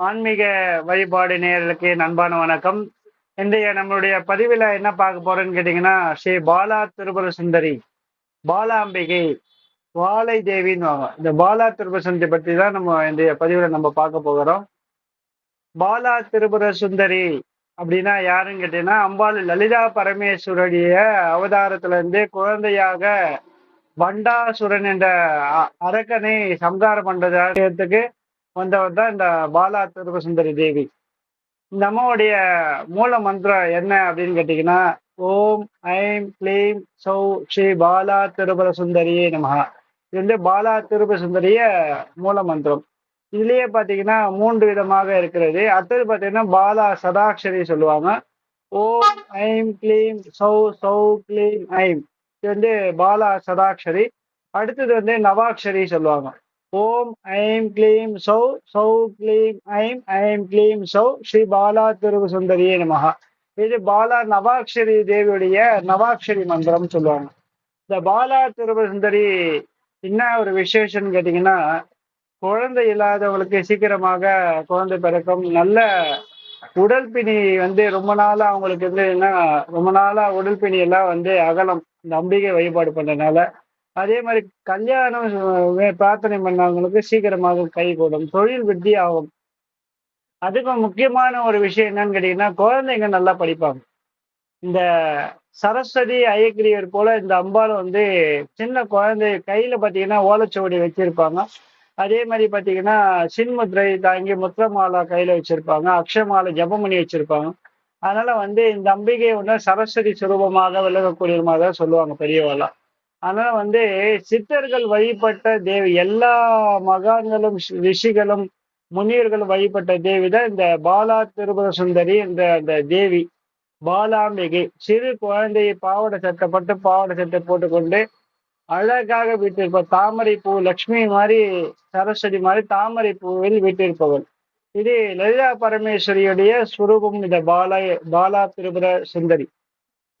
ஆன்மீக வழிபாடு நேயர்களுக்கு நண்பான வணக்கம். இன்றைய நம்மளுடைய பதிவில் என்ன பார்க்க போறோம்னு கேட்டிங்கன்னா ஸ்ரீ பாலா திருபுர சுந்தரி பாலாம்பிகை வாழை தேவின்னு வாங்க. இந்த பாலா திருபுர சுந்தரி பற்றி தான் நம்ம இன்றைய பதிவில் நம்ம பார்க்க போகிறோம். பாலா திருபுர சுந்தரி அப்படின்னா யாருன்னு கேட்டீங்கன்னா அம்பாள் லலிதா பரமேஸ்வருடைய அவதாரத்துல இருந்து குழந்தையாக பண்டாசுரன் என்ற அரக்கனை சம்காரம் பண்றதுக்கு வந்தவர் தான் இந்த பாலா திருபசுந்தரி தேவி. இந்த அம்மாவுடைய மூல மந்திரம் என்ன அப்படின்னு கேட்டீங்கன்னா ஓம் ஐம் க்ளீம் சௌ ஸ்ரீ பாலா திருபுர சுந்தரியே நமகா இது வந்து பாலா திருபுர சுந்தரிய மூல மந்திரம். இதுலயே பாத்தீங்கன்னா மூன்று விதமாக இருக்கிறது. அடுத்தது பாத்தீங்கன்னா பாலா சதாட்சரி சொல்லுவாங்க. ஓம் ஐம் க்ளீம் சௌ சௌ க்ளீம் ஐம். இது வந்து பாலா சதாக்ஷரி அடுத்தது வந்து நவாட்சரி சொல்லுவாங்க. ஓம் ஐம் க்ளீம் சௌ சௌ க்ளீம் ஐம் ஐம் க்ளீம் சௌ ஸ்ரீ பாலா திருவு சுந்தரியே நமகா இது பாலா நவாக்ஷரி தேவியுடைய நவாக்ஷரி மந்திரம் சொல்லுவாங்க. இந்த பாலா திருவு சுந்தரி என்ன ஒரு விசேஷம்னு கேட்டிங்கன்னா குழந்தை இல்லாதவங்களுக்கு சீக்கிரமாக குழந்தை பிறக்கும் நல்ல உடல் பிணி வந்து ரொம்ப நாளாக அவங்களுக்கு வந்து என்ன ரொம்ப நாளாக உடல் பிணி எல்லாம் வந்து அகலம் இந்த அம்பிகை வழிபாடு பண்றதுனால அதே மாதிரி கல்யாணம் பிரார்த்தனை பண்ணவங்களுக்கு சீக்கிரமாக கைகூடும் தொழில் வித்தி ஆகும். அதுக்கும் முக்கியமான ஒரு விஷயம் என்னன்னு கேட்டீங்கன்னா குழந்தைங்க நல்லா படிப்பாங்க. இந்த சரஸ்வதி ஐயக்கிரியர் போல இந்த அம்பாலும் வந்து சின்ன குழந்தை கையில பாத்தீங்கன்னா ஓலச்சுவடி வச்சிருப்பாங்க. அதே மாதிரி பாத்தீங்கன்னா சின்முத்ரை தாங்கி முத்திரமாலா கையில வச்சிருப்பாங்க. அக்ஷமாலை ஜபம் பண்ணி வச்சிருப்பாங்க. அதனால வந்து இந்த அம்பிகை ஒன்று சரஸ்வதி சுரூபமாக விளங்கக்கூடியமாக சொல்லுவாங்க பெரியவெல்லாம் அதனால வந்து சித்தர்கள் வழிபட்ட தேவி எல்லா மகான்களும் ரிஷிகளும் முனிவர்களும் வழிபட்ட தேவி தான் இந்த பாலா திருபுர சுந்தரி என்ற அந்த தேவி. பாலாம்பிகை. சிறு குழந்தையை பாவாடை சட்டை பட்டு பாவாடை சட்டை போட்டுக்கொண்டு அழகாக விட்டிருப்ப தாமரை பூ லக்ஷ்மி மாதிரி சரஸ்வதி மாதிரி தாமரை பூவில் வீட்டிருப்பவள் இது லலிதா பரமேஸ்வரியுடைய சுரூபம் இந்த பாலா பாலா திருபுர சுந்தரி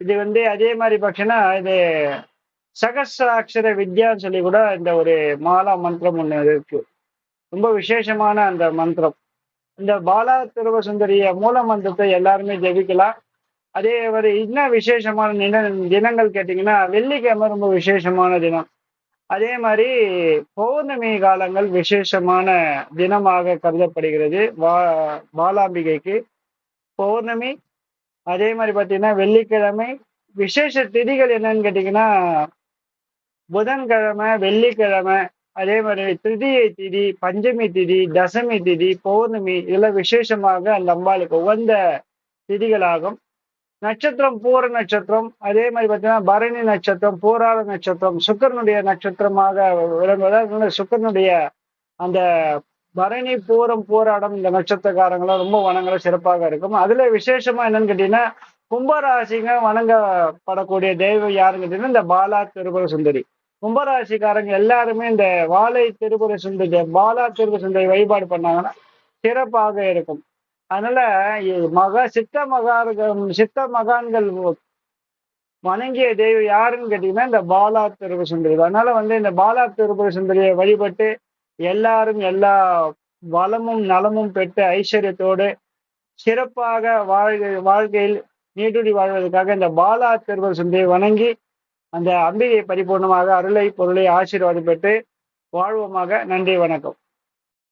இது வந்து அதே மாதிரி பார்த்தீங்கன்னா இது சகசிராட்சர வித்யான்னு சொல்லி கூட இந்த ஒரு மாலா மந்திரம் ஒன்று இருக்கு. ரொம்ப விசேஷமான அந்த மந்திரம். இந்த பாலா திருவ சுந்தரிய மூல மந்திரத்தை எல்லாருமே ஜெபிக்கலாம். அதே மாதிரி என்ன விசேஷமான தின தினங்கள் கேட்டிங்கன்னா வெள்ளிக்கிழமை ரொம்ப விசேஷமான தினம். அதே மாதிரி பௌர்ணமி காலங்கள் விசேஷமான தினமாக கருதப்படுகிறது வா பாலாம்பிகைக்கு. பௌர்ணமி அதே மாதிரி பார்த்தீங்கன்னா வெள்ளிக்கிழமை. விசேஷ திதிகள் என்னன்னு கேட்டிங்கன்னா புதன்கிழமை வெள்ளிக்கிழமை அதே மாதிரி திருதியை திதி பஞ்சமி திதி தசமி திதி பௌர்ணமி இதெல்லாம் விசேஷமாக அந்த அம்பாளுக்கு உகந்த திதிகளாகும். நட்சத்திரம் பூர நட்சத்திரம் அதே மாதிரி பார்த்தீங்கன்னா பரணி நட்சத்திரம் பூராட நட்சத்திரம் சுக்கரனுடைய நட்சத்திரமாக விளங்குவதால் சுக்கரனுடைய அந்த பரணி பூரம் போராடம் இந்த நட்சத்திரக்காரங்களாம் ரொம்ப வணங்கல சிறப்பாக இருக்கும். அதுல விசேஷமா என்னன்னு கேட்டீங்கன்னா கும்பராசிங்க வணங்கப்படக்கூடிய தெய்வம் யாருன்னு கேட்டீங்கன்னா இந்த பாலா திருபுர சுந்தரி. கும்பராசிக்காரங்க எல்லாருமே இந்த வாழை திருபுர சுந்தரி பாலா திருபுர சுந்தரி வழிபாடு பண்ணாங்கன்னா சிறப்பாக இருக்கும். அதனால மகா சித்த மகார்கள் சித்த மகான்கள் வணங்கிய தெய்வம் யாருன்னு கேட்டீங்கன்னா இந்த பாலா திருபுர சுந்தரி அதனால வந்து இந்த பாலா திருபுர சுந்தரியை வழிபட்டு எல்லாரும் எல்லா வளமும் நலமும் பெற்று ஐஸ்வர்யத்தோடு சிறப்பாக வாழ்க்கை வாழ்க்கையில் நீடுடி வாழ்வதற்காக இந்த பாலா திருவர் சுந்தரியை வணங்கி அந்த அம்பிகை பரிபூர்ணமாக அருளை பொருளை ஆசீர்வாதம் பெற்று வாழ்வோமாக. நன்றி வணக்கம்.